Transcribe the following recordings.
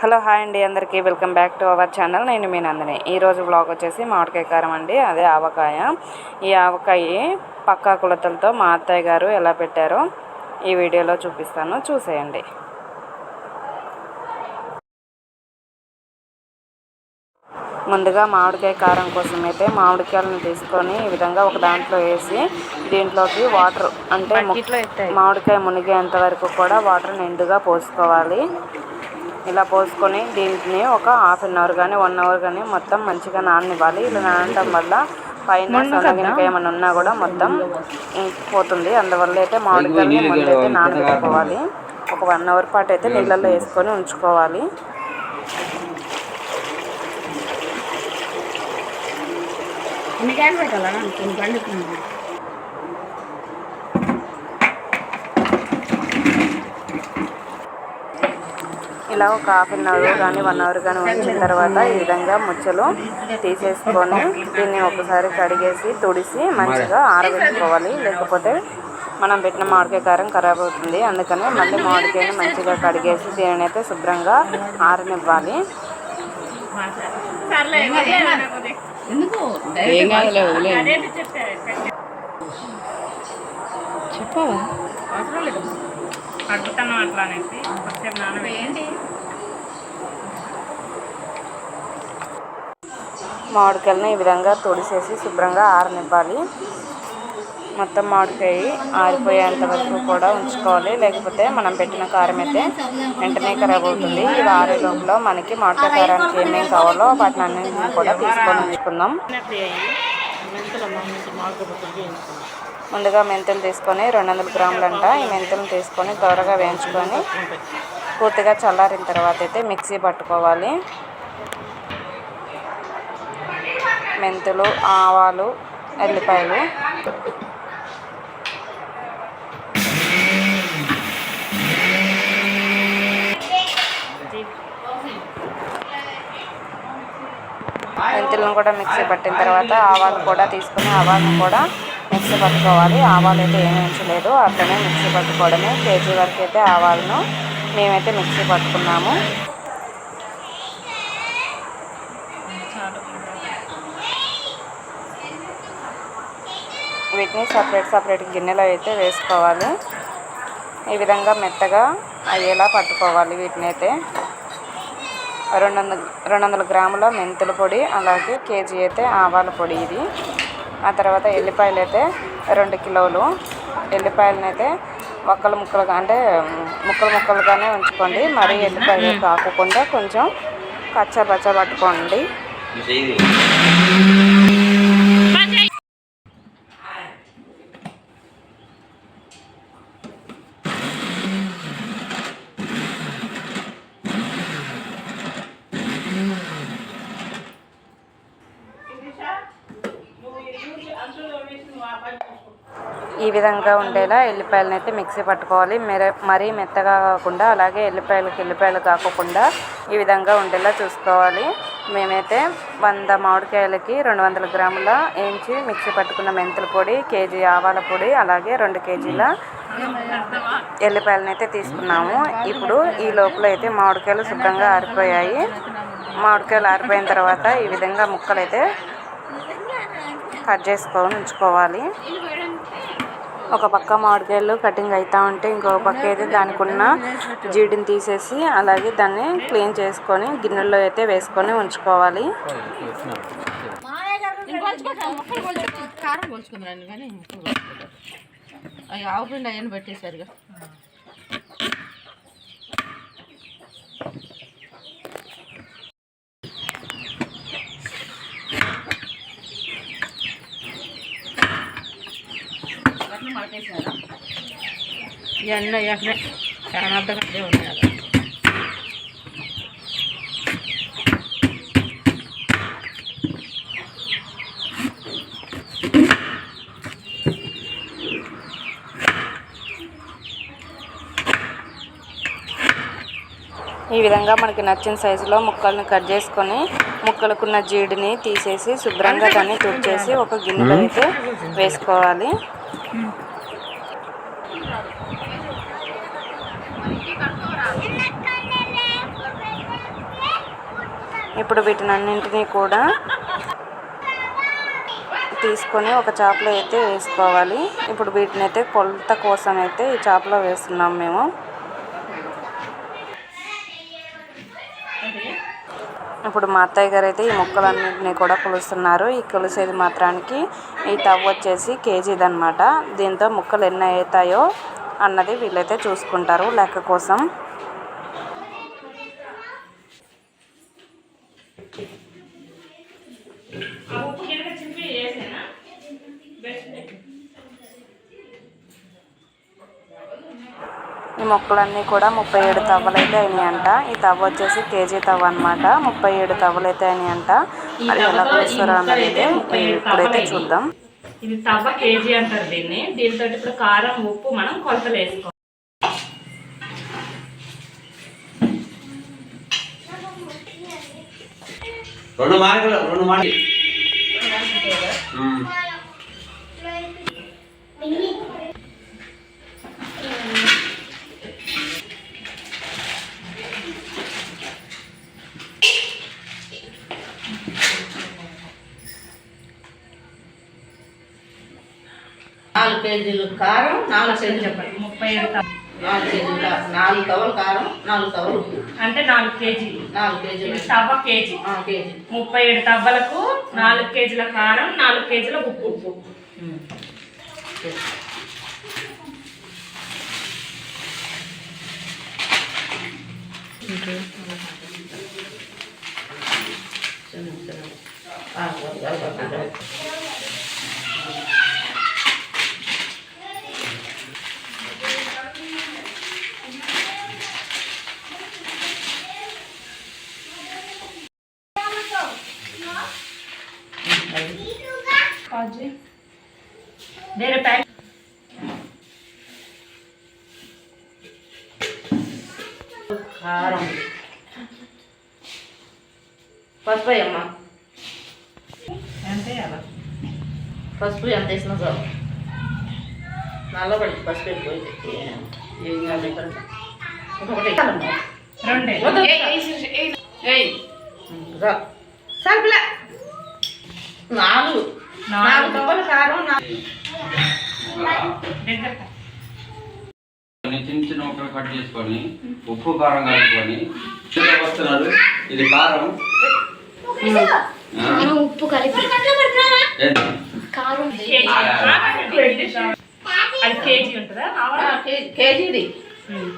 Hello hi అండి. అందరికీ welcome back to our channel. నేను మీ నందిని. ఈరోజు బ్లాగ్ వచ్చేసి మామిడికాయ కారం అండి. అదే ఆవకాయ. ఈ ఆవకాయ పక్కా కొలతలతో మా అత్తయ్య గారు ఎలా పెట్టారో ఈ వీడియోలో చూపిస్తాను. చూసేయండి. ముందుగా మామిడికాయ కారం కోసం అయితే మామిడికాయలను తీసుకొని ఈ విధంగా ఒక దాంట్లో వేసి దీంట్లోకి వాటర్ అంటే మామిడికాయ మునిగేంత వరకు కూడా వాటర్ నిండుగా పోసుకోవాలి. ఇలా పోసుకొని దీంట్ని ఒక హాఫ్ అన్ అవర్ కానీ వన్ అవర్ కానీ మొత్తం మంచిగా నాననివ్వాలి. ఇలా నానటం వల్ల పైన సొనగినక ఏమైనా ఉన్నా కూడా మొత్తం పోతుంది. అందువల్ల అయితే మామిడికాయని ముందు అయితే నానబెట్టుకోవాలి. ఒక వన్ అవర్ పాటు అయితే నీళ్ళల్లో వేసుకొని ఉంచుకోవాలి. ఎన్ని కాయలు పెట్టాలా? కొన్ని ఇలా ఒక హాఫ్ అన్ అవర్ కానీ వన్ అవర్ కానీ ఉంచిన తర్వాత ఈ విధంగా ముచ్చలు తీసేసుకొని దీన్ని ఒకసారి కడిగేసి తుడిసి మంచిగా ఆరబెట్టుకోవాలి. లేకపోతే మనం పెట్టిన మామిడికాయ కారం ఖరాబ్ అవుతుంది. అందుకని మళ్ళీ మామిడికాయని మంచిగా కడిగేసి దీనిని అయితే శుభ్రంగా ఆరనివ్వాలి. చెప్పవా? అవసరం లేదు. అడుగుతాను అట్లా అనేసి మామిడికాయలను ఈ విధంగా తొడిసేసి శుభ్రంగా ఆరనివ్వాలి. మొత్తం మామిడికాయ ఆరిపోయేంత వరకు కూడా ఉంచుకోవాలి. లేకపోతే మనం పెట్టిన కారం అయితే వెంటనే ఖరాబ్ అవుతుంది ఇది ఆరే లోపల మనకి మామిడికాయ కారానికి ఏమేమి కావాలో వాటిని అన్నింటిని కూడా తీసుకొని ఉంచుకుందాం. ముందుగా మెంతులు తీసుకొని రెండు వందల గ్రాములంట. ఈ మెంతులు తీసుకొని త్వరగా వేయించుకొని పూర్తిగా చల్లారిన తర్వాత అయితే మిక్సీ పట్టుకోవాలి. మెంతులు ఆవాలు ఎల్లిపాయలు. మెంతులను కూడా మిక్సీ పట్టిన తర్వాత ఆవాలు కూడా తీసుకుని ఆవాలను కూడా మిక్సీ పట్టుకోవాలి. ఆవాలు అయితే ఏమీ ఉంచలేదు. అట్లనే మిక్సీ పట్టుకోవడమే. కేజీ వరకు అయితే ఆవాలను మేమైతే మిక్సీ పట్టుకున్నాము. వీటిని సపరేట్ సపరేట్ గిన్నెలో అయితే వేసుకోవాలి. ఈ విధంగా మెత్తగా అయ్యేలా పట్టుకోవాలి వీటిని అయితే. రెండు వందల రెండు వందల గ్రాముల మెంతుల పొడి అలాగే కేజీ అయితే ఆవాల పొడి ఇది. ఆ తర్వాత ఎల్లిపాయలు అయితే రెండు కిలోలు. ఎల్లిపాయలను అయితే ఒక్కలు ముక్కలుగా అంటే ముక్కలు ముక్కలుగానే ఉంచుకోండి. మరీ ఎల్లిపాయలు కాకుండా కొంచెం కచ్చా పచ్చ పట్టుకోండి. ఈ విధంగా ఉండేలా ఎల్లిపాయలను అయితే మిక్సీ పట్టుకోవాలి. మెర మరీ మెత్తగా కాకుండా అలాగే ఎల్లిపాయలకి ఎల్లిపాయలు కాకుండా ఈ విధంగా ఉండేలా చూసుకోవాలి. మేమైతే వంద మామిడికాయలకి రెండు వందల గ్రాముల వేయించి మిక్సీ పట్టుకున్న మెంతుల పొడి కేజీ ఆవాల పొడి అలాగే రెండు కేజీల ఎల్లిపాయలను అయితే తీసుకున్నాము. ఇప్పుడు ఈ లోపల అయితే మామిడికాయలు శుభ్రంగా ఆరిపోయాయి. మామిడికాయలు ఆరిపోయిన తర్వాత ఈ విధంగా ముక్కలు అయితే కట్ చేసుకొని ఉంచుకోవాలి. ఒక పక్క మామిడికాయలు కటింగ్ అవుతా ఉంటే ఇంకో పక్క అయితే దానికి ఉన్న జీడిని తీసేసి అలాగే దాన్ని క్లీన్ చేసుకొని గిన్నెల్లో అయితే వేసుకొని ఉంచుకోవాలి. కారం పోల్చుకుందాం కానీ. అవి ఆవు పిండి అయ్యని పెట్టేశారుగా. ఇవన్నీ అయ్యాకనే చాలా అర్థం ఉన్నాయి ఈ విధంగా మనకి నచ్చిన సైజులో ముక్కల్ని కట్ చేసుకొని ముక్కలకున్న జీడిని తీసేసి శుభ్రంగా దాన్ని తుడిచేసి ఒక గిన్నెలో అయితే వేసుకోవాలి. ఇప్పుడు వీటినన్నింటినీ కూడా తీసుకొని ఒక చేపలో అయితే వేసుకోవాలి. ఇప్పుడు వీటిని అయితే కొలత కోసం అయితే ఈ చేపలో వేస్తున్నాం మేము. ఇప్పుడు మా అత్తయ్య గారు అయితే ఈ ముక్కలన్నింటినీ కూడా కొలుస్తున్నారు. ఈ కొలిసేది మాత్రానికి ఈ టవ్ వచ్చేసి కేజీది అనమాట దీంతో ముక్కలు ఎన్ని అవుతాయో అన్నది వీళ్ళైతే చూసుకుంటారు లెక్క కోసం ఈ మొక్కలన్నీ కూడా ముప్పై ఏడు తవ్వలు అయితే అయినాయంట. ఈ తవ్వ వచ్చేసి కేజీ తవ్వ అనమాట ముప్పై ఏడు తవ్వలు అయితే అయినాయంట అది ఎలా కొలుస్తారో అన్నది ఇప్పుడైతే చూద్దాం. ఇది తవ్వ కేజీ అంటారు దీన్ని. దీంతో ఇప్పుడు కారం ఉప్పు మనం కొలతలు వేసుకోవాలి. రెండు మార్కులు రెండు మార్కులు. కేజీలు కారం నాలుగు కేజీలు చెప్పండి. ముప్పై నాలుగు కేజీలు కారం నాలుగు కవర్లు కారం నాలుగు కవర్లు ఉప్పు. అంటే నాలుగు కేజీలు. నాలుగు కేజీలు. తవ్వ కేజీ. కేజీ. ముప్పై ఏడు తవ్వలకు నాలుగు కేజీల కారం నాలుగు కేజీల ఉప్పు. ఉప్పు ఉమ్. చిన్న చిన్న. ఆ, అది, అది, అది, అది. వేరే ప్యాక్ కారం పసుపు అమ్మా అంతే అలా పసుపు ఎంత వేసినా చాలు నల్లబడి పసుపు వెళ్ళిపోయింది ఏం కాదు ఇక్కడ వేయాలమ్మా. రెండే వద్దు. నాలుగు. నాలుగు కవ్వల కారం చిన్న చిన్న ముక్కలు కట్ చేసుకొని ఉప్పు కారం కలుపుకొని వస్తున్నారు. ఇది కారం? ఉప్పు కలిపి. ఏంటి? కారం. కేజీ. అది కేజీ ఉంటుందా? కేజీది.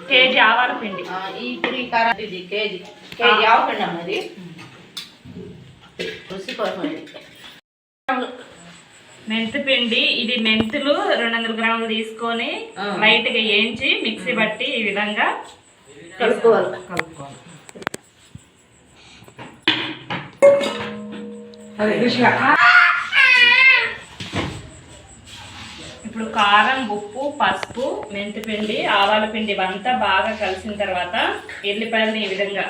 కేజీ ఆవాల పిండి. ఆ, ఈ ఇప్పుడు ఈ కారం ఇది కేజీ. కేజీ ఆవకండి అమ్మ ఇది. రుచి కోసం ఇది మెంతి పిండి ఇది మెంతులు రెండు వందల గ్రాములు తీసుకొని. లైట్గా వేయించి మిక్సీ బట్టి ఈ విధంగా కలుపుకోవాలి. కలుపుకోవాలి. ఇప్పుడు కారం ఉప్పు పసుపు మెంతి పిండి ఆవాల పిండి ఇవంతా బాగా కలిసిన తర్వాత ఎల్లిపాయలని ఈ విధంగా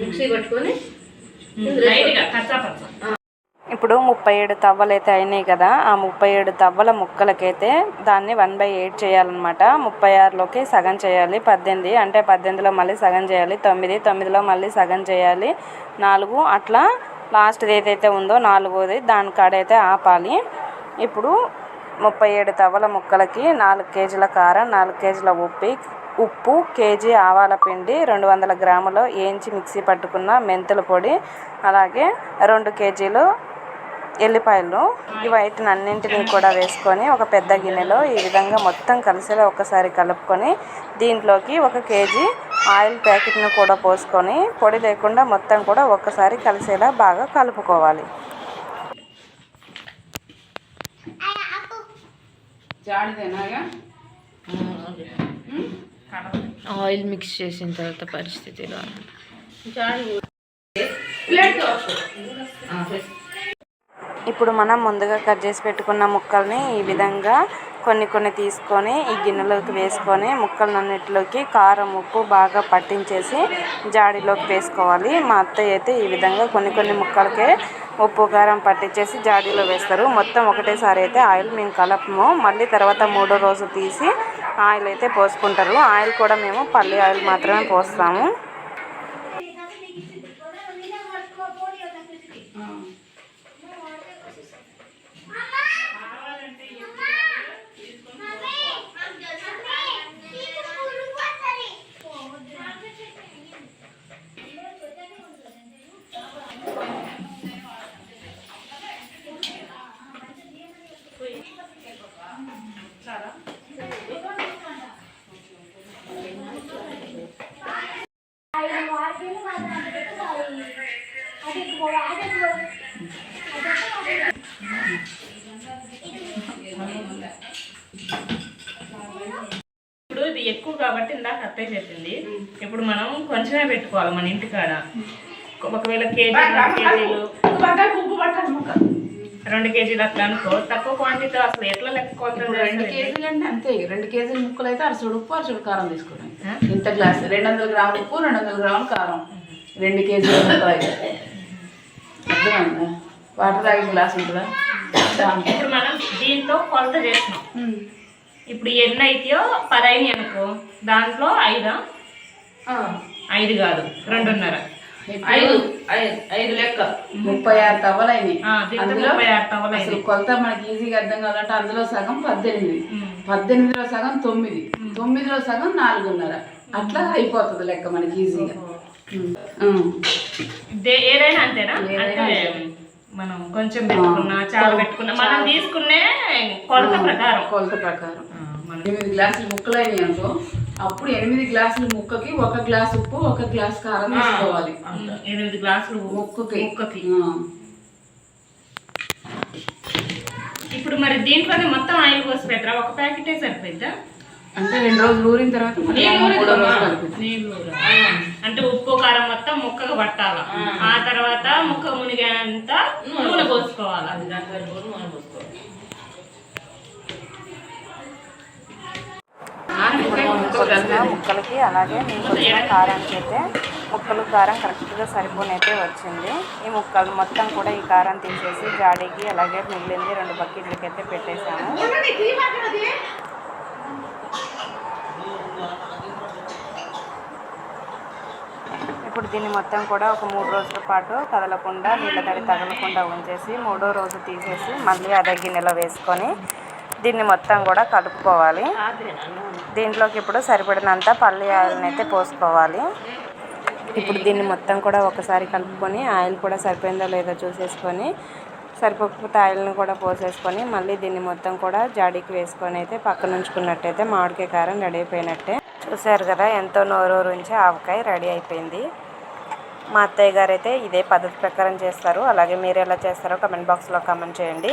మిక్సీ పట్టుకొని లైట్గా కచ్చా పచ్చ ఇప్పుడు ముప్పై ఏడు తవ్వలు అయితే అయినాయి కదా ఆ ముప్పై ఏడు తవ్వల ముక్కలకైతే దాన్ని వన్ బై ఎయిట్ చేయాలన్నమాట. ముప్పై ఆరులోకి సగం చేయాలి పద్దెనిమిది అంటే పద్దెనిమిదిలో మళ్ళీ సగం చేయాలి తొమ్మిది తొమ్మిదిలో మళ్ళీ సగం చేయాలి నాలుగు అట్లా లాస్ట్ది ఏదైతే ఉందో నాలుగోది దాని కాడైతే ఆపాలి. ఇప్పుడు ముప్పై ఏడు తవ్వల ముక్కలకి నాలుగు కేజీల కారం నాలుగు కేజీల ఉప్పి ఉప్పు కేజీ ఆవాల పిండి రెండు వందల గ్రాములు వేయించి మిక్సీ పట్టుకున్న మెంతుల పొడి అలాగే రెండు కేజీలు ఎల్లిపాయలు. ఈ వాటిని అన్నింటినీ కూడా వేసుకొని ఒక పెద్ద గిన్నెలో ఈ విధంగా మొత్తం కలిసేలా ఒకసారి కలుపుకొని దీంట్లోకి ఒక కేజీ ఆయిల్ ప్యాకెట్ను కూడా పోసుకొని పొడి లేకుండా మొత్తం కూడా ఒక్కసారి కలిసేలా బాగా కలుపుకోవాలి. ఆయిల్ మిక్స్ చేసిన తర్వాత పరిస్థితి ఇలా ఇప్పుడు మనం ముందుగా కట్ చేసి పెట్టుకున్న ముక్కల్ని ఈ విధంగా కొన్ని కొన్ని తీసుకొని ఈ గిన్నెలోకి వేసుకొని ముక్కలన్నిటిలోకి కారం ఉప్పు బాగా పట్టించేసి జాడీలోకి వేసుకోవాలి. మా అత్తయ్య అయితే ఈ విధంగా కొన్ని కొన్ని ముక్కలకే ఉప్పు కారం పట్టించేసి జాడీలో వేస్తారు. మొత్తం ఒకటేసారి అయితే ఆయిల్ మేము కలపము. మళ్ళీ తర్వాత మూడో రోజు తీసి ఆయిల్ అయితే పోసుకుంటారు. ఆయిల్ కూడా మేము పల్లి ఆయిల్ మాత్రమే పోస్తాము. ఇప్పుడు ఇది ఎక్కువ కాబట్టి ఇందాక అత్తయ్య చెప్పింది. ఇప్పుడు మనం కొంచెమే పెట్టుకోవాలి మన ఇంటికాడ. ఒకవేళ కేజీ కేజీలు. రెండు కేజీలు అట్లా అనుకో. తక్కువ క్వాంటిటీ అసలు ఎట్లా లెక్క రెండు? కేజీలు అంటే అంతే. రెండు కేజీల ముక్కలు అయితే అరసుడు ఉప్పు అరసుడు కారం తీసుకోవడం ఇంత గ్లాస్. రెండు వందల గ్రాముల ఉప్పు రెండు వందల గ్రాముల కారం. రెండు కేజీల ముక్కలు అయితే. అర్థమైందా? వాటర్ తాగే గ్లాస్ ఉంటుందా. ఇప్పుడు మనం దీంతో కొలత చేస్తున్నాం. ఇప్పుడు ఎన్ని అయితాయో పది అయినాయి అనుకో దాంట్లో ఐదా? ఐదు కాదు. రెండున్నర. ఐదు. ఐదు లెక్క. ముప్పై ఆరు దీంతో అందులో అసలు. కొలత మనకి ఈజీగా అర్థం కావాలంటే అందులో సగం పద్దెనిమిది. పద్దెనిమిదిలో సగం తొమ్మిది. తొమ్మిదిలో సగం నాలుగున్నర. అట్లా అయిపోతుంది లెక్క మనకి ఈజీగా. ఏదైనా అంతేనా? మనం కొంచెం పెట్టుకున్నా చాలా పెట్టుకున్నా మనం తీసుకునే కొలత ప్రకారం. కొలత ప్రకారం. ఎనిమిది గ్లాసులు ముక్కలు అయినాయి అనుకో. అప్పుడు ఎనిమిది గ్లాసుల ముక్కకి ఒక గ్లాస్ ఉప్పు ఒక గ్లాస్ కారం తీసుకోవాలి ఎనిమిది గ్లాసులు ముక్కకి. ముక్కకి. ఇప్పుడు మరి దీంట్లోనే మొత్తం ఆయిల్ పోసి పెట్టరా? ఒక ప్యాకెటే సరిపోద్దా అంటే రెండు రోజులు ఊరిన తర్వాత. అంటే ఉప్పు కారం మొత్తం ముక్కకు పట్టాల. ఆ. తర్వాత ముక్క మునిగేంత నూనె పోసుకోవాలి? ఇప్పుడు నేను కొలిచిన ముక్కలకి అలాగే నేను కొలిచిన కారానికి అయితే ముక్కలు కారం కరెక్ట్గా సరిపోనైతే వచ్చింది. ఈ ముక్కలు మొత్తం కూడా ఈ కారం తీసేసి జాడీకి అలాగే మిగిలింది రెండు బకెట్లకి అయితే పెట్టేశాను. ఇప్పుడు దీన్ని మొత్తం కూడా ఒక మూడు రోజుల పాటు కదలకుండా నీళ్ళ తడి తగలకుండా ఉంచేసి మూడో రోజు తీసేసి మళ్ళీ అదే గిన్నెలో వేసుకొని దీన్ని మొత్తం కూడా కలుపుకోవాలి. దీంట్లోకి ఇప్పుడు సరిపడినంత పల్లి ఆయిల్ని అయితే పోసుకోవాలి. ఇప్పుడు దీన్ని మొత్తం కూడా ఒకసారి కలుపుకొని ఆయిల్ కూడా సరిపోయిందో లేదో చూసేసుకొని సరిపోకపోతే ఆయిల్ని కూడా పోసేసుకొని మళ్ళీ దీన్ని మొత్తం కూడా జాడీకి వేసుకొని అయితే పక్కన ఉంచుకున్నట్టయితే మామిడికాయ కారం రెడీ అయిపోయినట్టే. చూశారు కదా ఎంతో నోరూరించి ఆవకాయ రెడీ అయిపోయింది. మా అత్తయ్య గారు అయితే ఇదే పద్ధతి ప్రకారం చేస్తారు. అలాగే మీరు ఎలా చేస్తారో కమెంట్ బాక్స్లో కామెంట్ చేయండి.